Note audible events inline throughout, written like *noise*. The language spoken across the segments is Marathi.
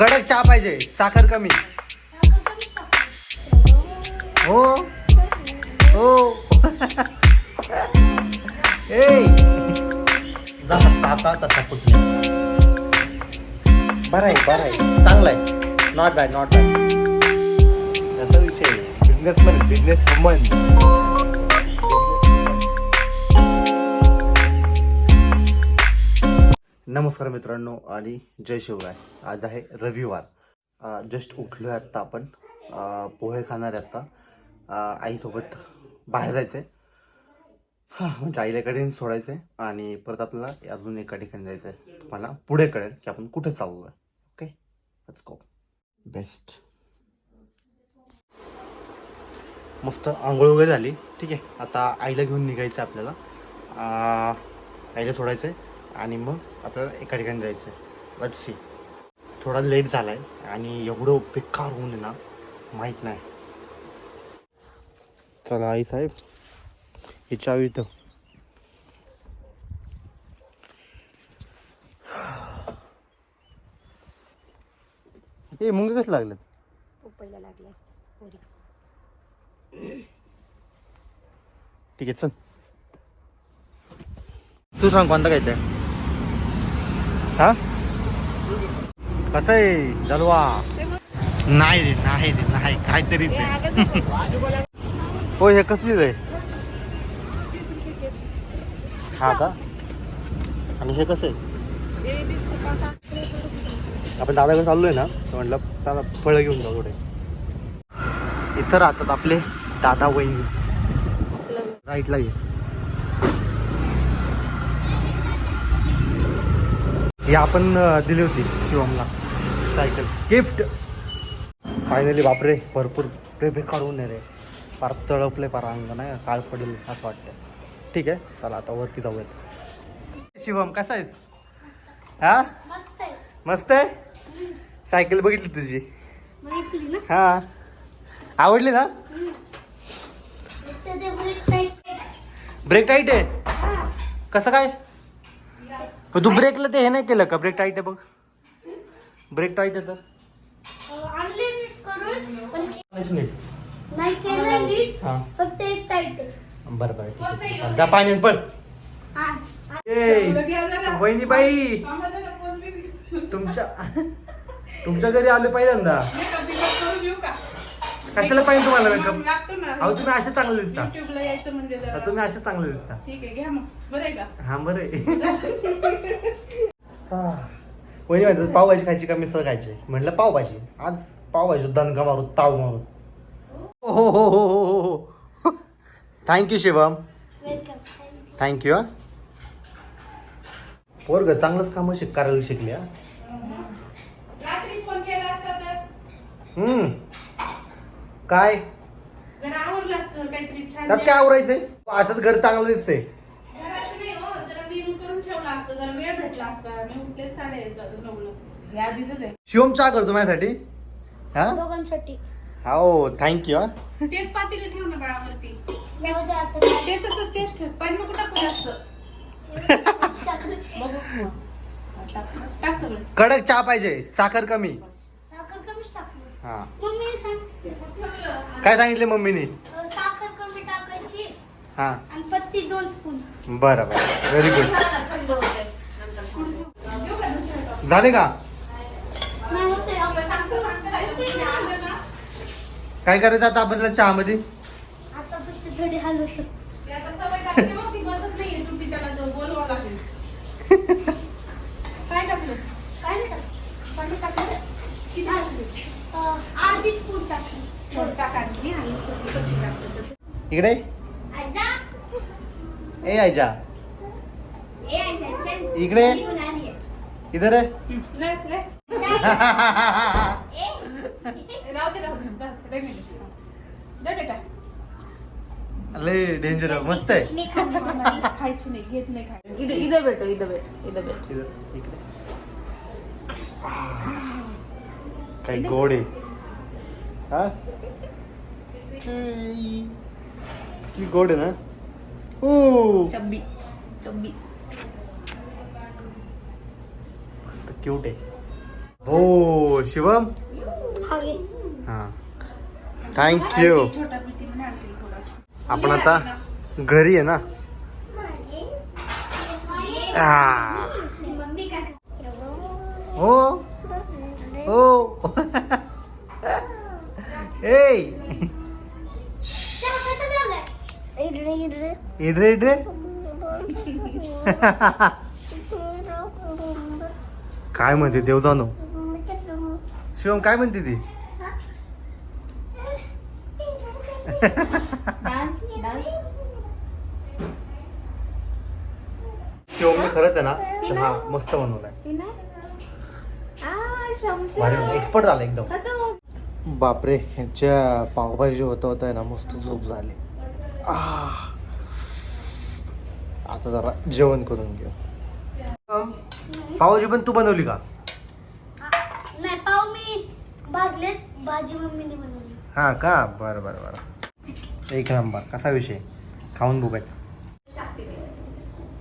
कडक चहा पाहिजे साखर कमी. हो? हो. *laughs* ए. जसा काका तसा पुतला बरं आहे बरं आहे. चांगलं आहे. नॉट बॅड नॉट बॅड त्याचा विषय बिझनेस पण बिझनेस संबंध. नमस्कार मित्रांनो आणि जय शिवराय. आज आहे रविवार. जस्ट उठलो आहे आत्ता आपण. पोहे खाणार आहे आत्ता. आईसोबत बाहेर जायचं आहे हां म्हणजे आईल्याकडे सोडायचं आहे आणि परत आपल्याला अजून एका ठिकाणी जायचं आहे तुम्हाला पुढे कळेल की आपण कुठे चाललो आहे ओके लेट्स गो बेस्ट मस्त आंघोळ वगैरे झाली. ठीक आहे. आता आईला घेऊन निघायचं आहे आपल्याला आईला सोडायचं आहे आणि मग आपल्याला एका ठिकाणी जायचं आहे सी थोडा लेट झाला आहे आणि एवढं बेकार होऊन ना माहीत नाही. चला आई साहेब ही चावी इथं ए मुंगे कसं लागलं पप्पाला लागले ठीक आहे चल. तू सांग कोणता घ्यायचा हा? कसं आहे दलवा नाही रे नाही रे नाही काहीतरी हो हे कसली रे? हा का? आणि हे कसं आहे? आपण दादाकडे चाललोय ना तर म्हटलं दादा फळं घेऊन जाऊ थोडे. इथं राहतात आपले दादा वहिनी. राईटला घे ही आपण दिली होती शिवमला. सायकल गिफ्ट फायनली बापरे भरपूर प्रेबे काढून रे फार तळपले फार अंग नाही काळ पडेल असं वाटतं ठीक आहे चला आता वरती जाऊयात. शिवम कसा आहेस? हा? मस्त आहे. सायकल बघितली तुझी. हा. आवडली ना? ब्रेक टाईट आहे? कसं काय? मग तू ब्रेकला ते हे नाही केलं का? ब्रेक टाईट आहे बघ. ब्रेक टाईट आहे तर. करून पण नाहीच नीट नाही. केलं नीट हा. फक्त एक टाईट आहे. बरं बरं ठीक आहे जा पाण्यात पड ए वहिनी बाई तुमच्या तुमच्या घरी आले पहिल्यांदा. कशाला पाहिजे तुम्हाला मेकअप लागतो ना. अहो तुम्ही असे चांगले दिसता. युट्यूबला यायचं म्हणजे जरा. तुम्ही असे चांगले दिसता. ठीक आहे घ्या मग. बरं आहे का? हा बरं आहे. *laughs* हा. वहिनी म्हणतात पावभाजी खायची का मिसळ खायची? म्हटलं पावभाजी. आज पावभाजी दणका मारू ताव मारू. हो हो हो हो हो हो. थँक्यू शिवम वेलकम थँक्यू हा. पोरग चांगलंच कामं शिक करायला शिकली हा. रात्री फोन केला असता तर? हम्म. काय? जरा आवडलं असतं काहीतरी छान त्यात काय आवरायचंय? असंच घर चांगलं दिसतंय. नाही हो जरा बिल करून ठेवला असतं जरा वेळ भेटला असता. मी उठले साडे नऊला. या आधीच आहे. शिवम चहा करतो माझ्यासाठी. हा? दोघांसाठी. हो थँक्यू हा. तेच पातेलं ठेव ना बाळावरती. जाऊ दे आता. तेच तेच ठेव. पाणी नको टाकू जास्त. टाकलं. बघू टाक सगळं. कडक चहा पाहिजे साखर कमी. हा. मम्मी सांग काय सांगितले मम्मीने? अं, साखर कमी टाकायची हा. आणि पत्ती दोन स्पून. बरं बरं. व्हेरी गुड झाले का? नाही होते काय करायचं आता चहामध्ये? फक्त थोडी तुमची त्याला लागेल. *laughs* काय टाकलंस? काय नाही टाकलं पाणी अर्धी स्पून टाकली. थोडं टाक आणखी आणि थोडी पत्ती टाकलं इकडे. आजा ए आयजा. ए आजा चल. इकडे. मी आहे. इधर आहे ले ले. ए, राहू दे राहू दे. राहू दे दे. बेटा. लय डेंजर मस्त आहे. मी खाल्लं. मला खायची नाही घेत नाही खायची. इथं इथं भेटो इथं भेट इथं भेट. इधर इकडे. काही गोड आहे हा किती गोड आहे ना हो चब्बी चब्बी मस्त क्यूट आहे हो शिवम हा हा थँक्यू आपण आता घरी आहे ना आ. मम्मी काय हो हो. इकडे इकडे इड्रे इड्रे काय म्हणते देव जाणू शिवम काय म्हणते ती? शिवमने खरंच आहे ना चहा मस्त बनवलाय. भारी एक्सपर्ट झाला एकदम. बापरे ह्यांच्या पावभाजी होता होता आहे ना मस्त झोप झाली. आह. आता जरा जेवण करून घेऊ. पावभाजी पण तू बनवली का? नाही पाव मी भाजलेत भाजी मम्मीने बनवली. हा का? बरं बरं बरं. एक नंबर. कसा विषय? खाऊन बघाय बाई.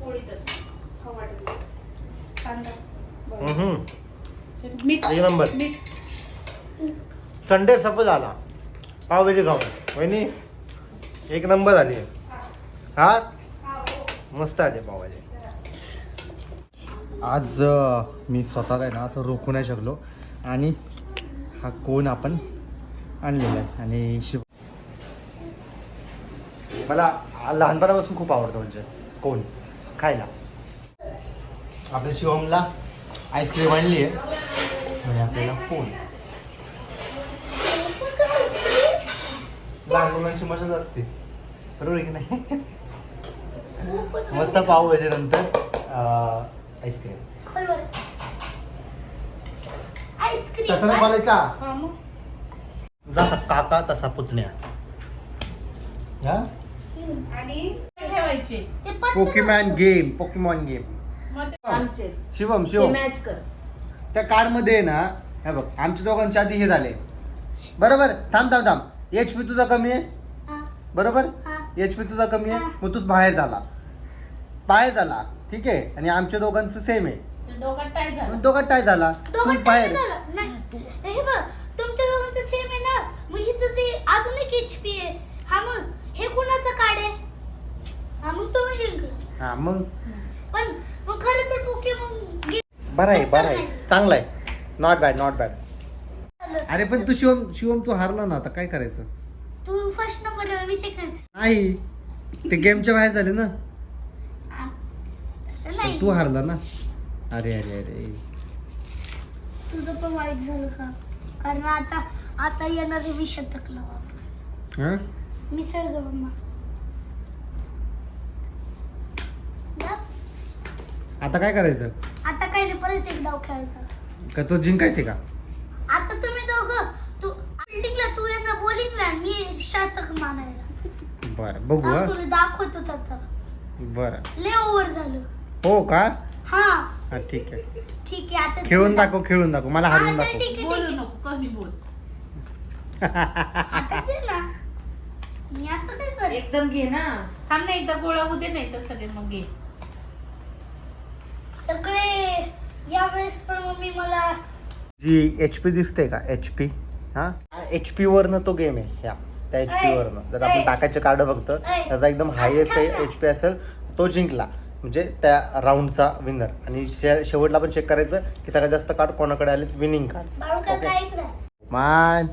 पोळीतच. मीठ. एक नंबर. मीठ. संडे सफल झाला. पावभाजी खाऊन वहिनी एक नंबर आली. हा? मस्त आली पावभाजी. आज मी स्वतःला आहे ना असं रोखू नाही शकलो. आणि हा कोण आपण आणलेला आहे. आणि शिव मला लहानपणापासून खूप आवडतं म्हणजे कोण? खायला. आपल्या शिवमला आईस्क्रीम आणली आहे. म्हणजे आपल्याला कोण लहान मुलांची मजाच असते. बरोबर आहे की नाही? मस्त पाव भाजी नंतर आईस्क्रीम तसं नाही बोलायचा. जसा काका तसा पुतण्या. हा? आणि ठेवायचे. ते पत्ते पोकीमॅन गेम पोकीमॉन गेम मग ते आमचे. शिवम ते शिवम मॅच कर. त्या कार्डमध्ये ना हे बघ आमच्या दोघांच्या आधी हे झाले. बरोबर? थांब थांब थांब. एच पी तुझा कमी आहे? हा, बरोबर? हा. एच पी तुझा कमी आहे? हा. मग तूच बाहेर झाला. बाहेर झाला. ठीक आहे? आणि आमच्या दोघांचं सेम आहे. ते डोक्यात टाय झालं. मग दोघात काय झाला. तू बाहेर. हे बघ तुमच्या दोघांचं सेम आहे ना? मग इथं ते अजून एक एच पी आहे. हा मग हे कुणाचं कार्ड आहे? हा मग तुम्ही जिंकला हा मग? पण मग खरं तर पोके मग बरं आहे बरं आहे. चांगलं आहे. नॉट बॅड नॉट बॅड अरे पण तू शिवम शिवम तू हारला ना आता काय करायचं? तू फर्स्ट नंबर मी सेकंड नाही. ते गेमच्या बाहेर झाले ना. पण नाही. तू हारला ना. अरे अरे अरे. तुझं पण वाईट झालं का? कारण आता आता येणारे मी शतकला वापस. हा? मी मम्मा. आता काय करायचं? आता काय नाही परत एक डाव खेळायचा का तो जिंकायचे का? आता तुम्ही दोघं तू बिल्डिंगला तू यांना बॉलिंगला आणि मी शतक मानायला. बरं बघू हा तुला दाखवतोच आता. बरं. लय ओव्हर झालं. हो का? हा. हा ठीक आहे. ठीक आहे आता खेळून दाखव खेळून दाखव. मला हा, हारून चल, दाखव. ठीक आहे, बोलू ठीक. नको कमी बोल. आता दे ना. मी असं काय करेन? एकदम घे ना. थांब ना एकदा गोळा होऊ दे नाही तर सगळे मग घे सगळे यावेळेस पण मम्मी मला जी एच पी दिसते का? एच पी हा? एच पी वरनं तो गेम आहे ह्या. त्या एच पी वरनं. जर आपण. टाकायचे कार्ड फक्त ऐ. त्याचा एकदम हायेस्ट. एच पी असेल तो जिंकला. म्हणजे त्या राऊंडचा विनर आणि शे- शेवटला पण चेक करायचं की सगळ्यात जास्त कार्ड कोणाकडे आले विनिंग कार्ड ओके. मान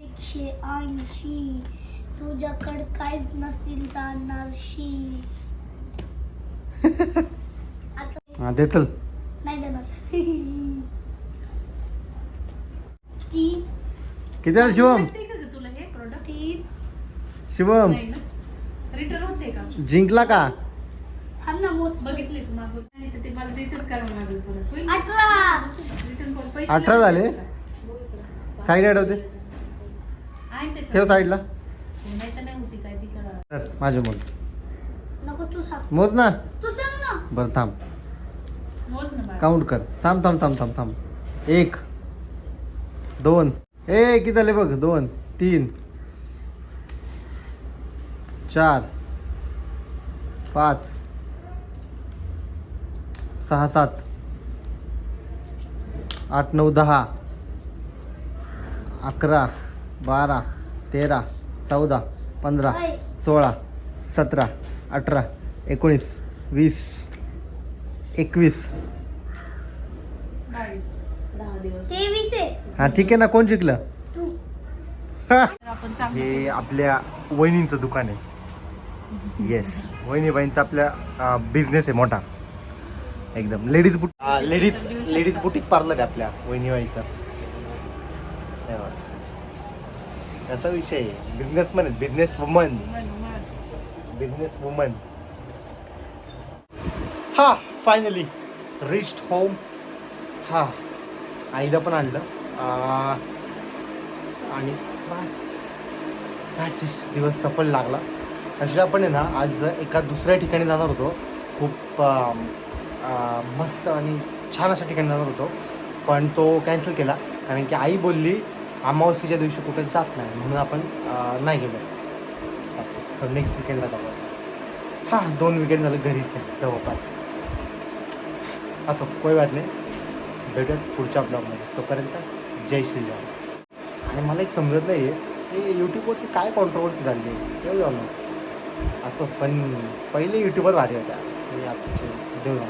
एकशे ऐंशी. तुझ्याकडे काहीच नसेल जाणार शी. *laughs* हा दे चल नाही देणार. *laughs* किती झालं शिवम? वाटते का ग तुला हे प्रोडक्ट तीन शिवम. नाही ना. रिटर्न होते का? जिंकला का? थांब ना मोज बघितले तू मागून नाही तर ते मला रिटर्न करावं लागेल परत. होईल? अठरा! रिटर्न करून पैसे अठरा झाले? साईड अडवते आहे ते ठेव साईडला नाही तर नाही होती काय ती करा. तर माझे मोज नको तू सांग. मोज ना. तू सांग ना. बरं थांब. मोज ना बाळा. काउंट कर. थांब थांब थांब थांब थांब. एक दोन. ए किती झाले बघ? दोन तीन चार पाच सहा सात आठ नऊ दहा अकरा बारा तेरा चौदा पंधरा. सोळा सतरा अठरा एकोणीस वीस एकवीस. हा ठीक आहे ना कोण जिंकलं? हे. आपल्या वहिनींचं दुकान आहे. येस वहिनीबाईंचा आपल्या बिझनेस आहे मोठा. एकदम. लेडीज बुट लेडीज लेडीज बुटीक पार्लर आहे आपल्या वहिनीबाईचं हे बघ. त्याचा विषय आहे. बिझनेसमॅन बिझनेस वुमन मन- मन. बिझनेस वुमन हा फायनली रिच्ड होम हा आईला पण आणलं. आणि बस. दिवस सफल लागला. अशी आपण आहे ना आज एका दुसऱ्या ठिकाणी जाणार होतो. खूप मस्त आणि छान अशा ठिकाणी जाणार होतो. पण तो कॅन्सल केला. कारण की आई बोलली अमावस्येच्या दिवशी कुठे जात नाही. म्हणून आपण नाही गेलो. तर नेक्स्ट विकेंडला जाऊ. हां दोन विकेट झालं घरीच आहे जवळपास. असं कोई बात नाही. भेटत पुढच्या ब्लॉगमध्ये तोपर्यंत जय श्रीराम आणि मला एक समजत नाही आहे की यूट्यूबवरती काय कॉन्ट्रोवर्सी झाली आहे? देव जाऊ असं पण पहिले यूट्यूबर भारी होत्या. हे देव जाऊ